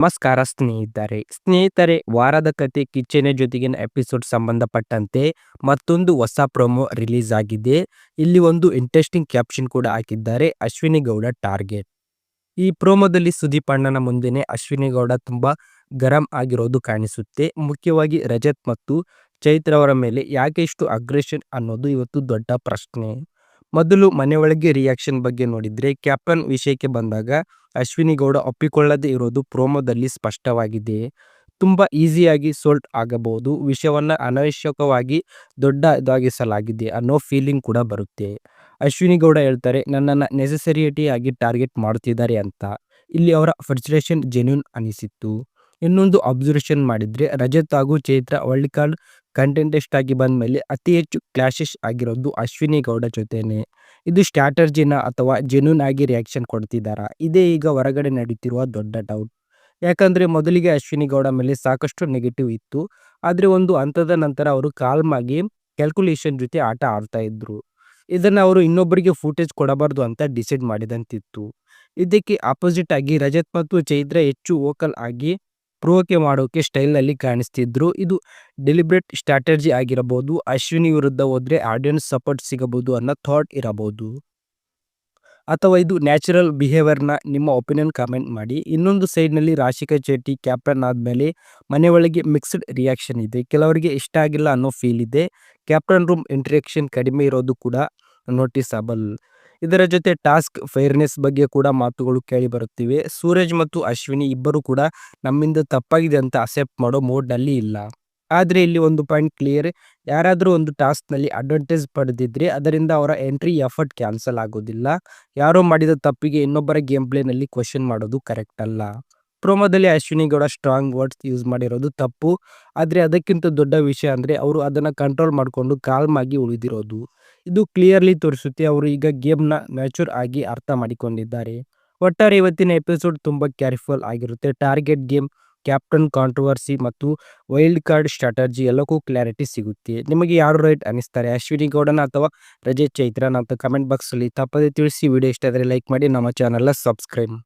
ನಮಸ್ಕಾರ ಸ್ನೇಹಿತರೆ. ಸ್ನೇಹಿತರೆ, ವಾರದ ಕತೆ ಕಿಚ್ಚನೆ ಜೊತೆಗಿನ ಎಪಿಸೋಡ್ ಸಂಬಂಧಪಟ್ಟಂತೆ ಮತ್ತೊಂದು ಹೊಸ ಪ್ರೊಮೋ ರಿಲೀಸ್ ಆಗಿದೆ ಇಲ್ಲಿ ಒಂದು ಇಂಟ್ರೆಸ್ಟಿಂಗ್ ಕ್ಯಾಪ್ಷನ್ ಕೂಡ ಹಾಕಿದ್ದಾರೆ ಅಶ್ವಿನಿ ಗೌಡ ಟಾರ್ಗೆಟ್. ಈ ಪ್ರೋಮೋದಲ್ಲಿ ಸುದೀಪ್ ಅಣ್ಣನ ಮುಂದೆನೆ ಅಶ್ವಿನಿ ಗೌಡ ತುಂಬಾ ಗರಂ ಆಗಿರೋದು ಕಾಣಿಸುತ್ತೆ. ಮುಖ್ಯವಾಗಿ ರಜತ್ ಮತ್ತು ಚೈತ್ರ ಅವರ ಮೇಲೆ ಯಾಕೆ ಇಷ್ಟು ಅಗ್ರೆಷನ್ ಅನ್ನೋದು ಇವತ್ತು ದೊಡ್ಡ ಪ್ರಶ್ನೆ. ಮೊದಲು ಮನೆ ಒಳಗೆ ರಿಯಾಕ್ಷನ್ ಬಗ್ಗೆ ನೋಡಿದ್ರೆ ಕ್ಯಾಪ್ಟನ್ ವಿಷಯಕ್ಕೆ ಬಂದಾಗ ಅಶ್ವಿನಿ ಗೌಡ ಒಪ್ಪಿಕೊಳ್ಳದೆ ಇರೋದು ಪ್ರೋಮೋದಲ್ಲಿ ಸ್ಪಷ್ಟವಾಗಿದೆ. ತುಂಬ ಈಸಿಯಾಗಿ ಸೋಲ್ಟ್ ಆಗಬಹುದು, ವಿಷಯವನ್ನು ಅನವಶ್ಯಕವಾಗಿ ದೊಡ್ಡ ಇದಾಗಿಸಲಾಗಿದೆ ಅನ್ನೋ ಫೀಲಿಂಗ್ ಕೂಡ ಬರುತ್ತೆ. ಅಶ್ವಿನಿ ಗೌಡ ಹೇಳ್ತಾರೆ, ನನ್ನನ್ನು ನೆಸೆಸರಿಟಿಯಾಗಿ ಟಾರ್ಗೆಟ್ ಮಾಡ್ತಿದ್ದಾರೆ ಅಂತ. ಇಲ್ಲಿ ಅವರ ಫ್ರಸ್ಟ್ರೇಷನ್ ಜೆನ್ಯೂನ್ ಅನಿಸಿತ್ತು. ಇನ್ನೊಂದು ಅಬ್ಸರ್ವೇಷನ್ ಮಾಡಿದರೆ, ರಜತ್ ಹಾಗೂ ಚೈತ್ರ ವರ್ಲ್ಡ್ ಕಾರ್ಡ್ ಕಂಟೆಂಟೆಸ್ಟ್ ಆಗಿ ಬಂದ ಮೇಲೆ ಅತಿ ಹೆಚ್ಚು ಕ್ಲಾಶಸ್ ಆಗಿರೋದು ಅಶ್ವಿನಿ ಗೌಡ ಜೊತೆನೆ. ಇದು ಸ್ಟ್ರಾಟರ್ಜಿನ ಅಥವಾ ಜೆನ್ಯೂನ್ ಆಗಿ ರಿಯಾಕ್ಷನ್ ಕೊಡ್ತಿದ್ದಾರಾ ಇದೇ ಈಗ ಹೊರಗಡೆ ನಡೀತಿರುವ ದೊಡ್ಡ ಡೌಟ್ ಯಾಕಂದ್ರೆ ಮೊದಲಿಗೆ ಅಶ್ವಿನಿ ಗೌಡ ಮೇಲೆ ಸಾಕಷ್ಟು ನೆಗೆಟಿವ್ ಇತ್ತು. ಆದ್ರೆ ಒಂದು ಹಂತದ ನಂತರ ಅವರು ಕಾಲ್ಮ್ ಆಗಿ ಕ್ಯಾಲ್ಕುಲೇಷನ್ ಜೊತೆ ಆಟ ಆಡ್ತಾ ಇದ್ರು. ಇದನ್ನು ಅವರು ಇನ್ನೊಬ್ಬರಿಗೆ ಫೂಟೇಜ್ ಕೊಡಬಾರ್ದು ಅಂತ ಡಿಸೈಡ್ ಮಾಡಿದಂತಿತ್ತು. ಇದಕ್ಕೆ ಆಪೋಸಿಟ್ ಆಗಿ ರಜತ್ ಮತ್ತು ಚೈತ್ರ ಹೆಚ್ಚು ವೋಕಲ್ ಆಗಿ ಪ್ರೋಕೆ ಮಾಡೋಕೆ ಸ್ಟೈಲ್ನಲ್ಲಿ ಕಾಣಿಸ್ತಿದ್ರು. ಇದು ಡೆಲಿಬ್ರೇಟ್ ಸ್ಟ್ರಾಟಜಿ ಆಗಿರಬಹುದು. ಅಶ್ವಿನಿ ವಿರುದ್ಧ ಹೋದ್ರೆ ಆಡಿಯನ್ಸ್ ಸಪೋರ್ಟ್ ಸಿಗಬಹುದು ಅನ್ನೋ ಥಾಟ್ ಇರಬಹುದು. ಅಥವಾ ಇದು ನ್ಯಾಚುರಲ್ ಬಿಹೇವಿಯರ್ನ ನಿಮ್ಮ ಒಪಿನಿಯನ್ ಕಾಮೆಂಟ್ ಮಾಡಿ. ಇನ್ನೊಂದು ಸೈಡ್ನಲ್ಲಿ ರಾಶಿಕಾ ಚೇಟಿ ಕ್ಯಾಪ್ಟನ್ ಆದಮೇಲೆ ಮನೆ ಒಳಗೆ ಮಿಕ್ಸ್ಡ್ ರಿಯಾಕ್ಷನ್ ಇದೆ. ಕೆಲವರಿಗೆ ಇಷ್ಟ ಆಗಿಲ್ಲ ಅನ್ನೋ ಫೀಲ್ ಇದೆ. ಕ್ಯಾಪ್ಟನ್ ರೂಮ್ ಇಂಟ್ರಾಕ್ಷನ್ ಕಡಿಮೆ ಇರೋದು ಕೂಡ ನೋಟಿಸಬಲ್ ಇದರ ಜೊತೆ ಟಾಸ್ಕ್ ಫೇರ್ನೆಸ್ ಬಗ್ಗೆ ಕೂಡ ಮಾತುಗಳು ಕೇಳಿ ಬರುತ್ತಿವೆ. ಸೂರಜ್ ಮತ್ತು ಅಶ್ವಿನಿ ಇಬ್ಬರು ಕೂಡ ನಮ್ಮಿಂದ ತಪ್ಪಾಗಿದೆ ಅಂತ ಅಕ್ಸೆಪ್ಟ್ ಮಾಡೋ ಮೋಡ್ನಲ್ಲಿ ಇಲ್ಲ. ಆದರೆ ಇಲ್ಲಿ ಒಂದು ಪಾಯಿಂಟ್ ಕ್ಲಿಯರ್ ಯಾರಾದರೂ ಒಂದು ಟಾಸ್ಕ್ನಲ್ಲಿ ಅಡ್ವಾಂಟೇಜ್ ಪಡೆದಿದ್ರೆ ಅದರಿಂದ ಅವರ ಎಂಟ್ರಿ ಎಫರ್ಟ್ ಕ್ಯಾನ್ಸಲ್ ಆಗೋದಿಲ್ಲ. ಯಾರೋ ಮಾಡಿದ ತಪ್ಪಿಗೆ ಇನ್ನೊಬ್ಬರ ಗೇಮ್ ಪ್ಲೇನಲ್ಲಿ ಕ್ವಶನ್ ಮಾಡೋದು ಕರೆಕ್ಟ್ ಅಲ್ಲ. ಪ್ರೋಮೋದಲ್ಲಿ Ashwini Gowda strong words use ಮಾಡಿರೋದು ತಪ್ಪು. ಆದರೆ ಅದಕ್ಕಿಂತ ದೊಡ್ಡ ವಿಷಯ ಅಂದರೆ ಅವರು ಅದನ್ನು ಕಂಟ್ರೋಲ್ ಮಾಡಿಕೊಂಡು ಕಾಲ್ಮಾಗಿ ಉಳಿದಿರೋದು. ಇದು ಕ್ಲಿಯರ್ಲಿ ತೋರಿಸುತ್ತೆ. ಅವರು ಈಗ ಗೇಮ್ನ ಮ್ಯಾಚೂರ್ ಆಗಿ ಅರ್ಥ ಮಾಡಿಕೊಂಡಿದ್ದಾರೆ. ಒಟ್ಟಾರೆ ಇವತ್ತಿನ ಎಪಿಸೋಡ್ ತುಂಬ ಕ್ಯಾರಿಫುಲ್ ಆಗಿರುತ್ತೆ. ಟಾರ್ಗೆಟ್ ಗೇಮ್, ಕ್ಯಾಪ್ಟನ್ ಕಾಂಟ್ರವರ್ಸಿ ಮತ್ತು ವೈಲ್ಡ್ ಕಾರ್ಡ್ ಸ್ಟ್ರಾಟರ್ಜಿ ಎಲ್ಲಕ್ಕೂ ಕ್ಲಾರಿಟಿ ಸಿಗುತ್ತೆ. ನಿಮಗೆ ಯಾರು ರೈಟ್ ಅನಿಸ್ತಾರೆ? ಅಶ್ವಿನಿ ಗೌಡನ ಅಥವಾ ರಜೆ ಚೈತ್ರನ ಅಂತ ಕಮೆಂಟ್ ಬಾಕ್ಸಲ್ಲಿ ತಪ್ಪದೆ ತಿಳಿಸಿ. ವಿಡಿಯೋ ಇಷ್ಟ ಆದರೆ ಲೈಕ್ ಮಾಡಿ. ನಮ್ಮ ಚಾನಲ್ನ ಸಬ್ಸ್ಕ್ರೈಬ್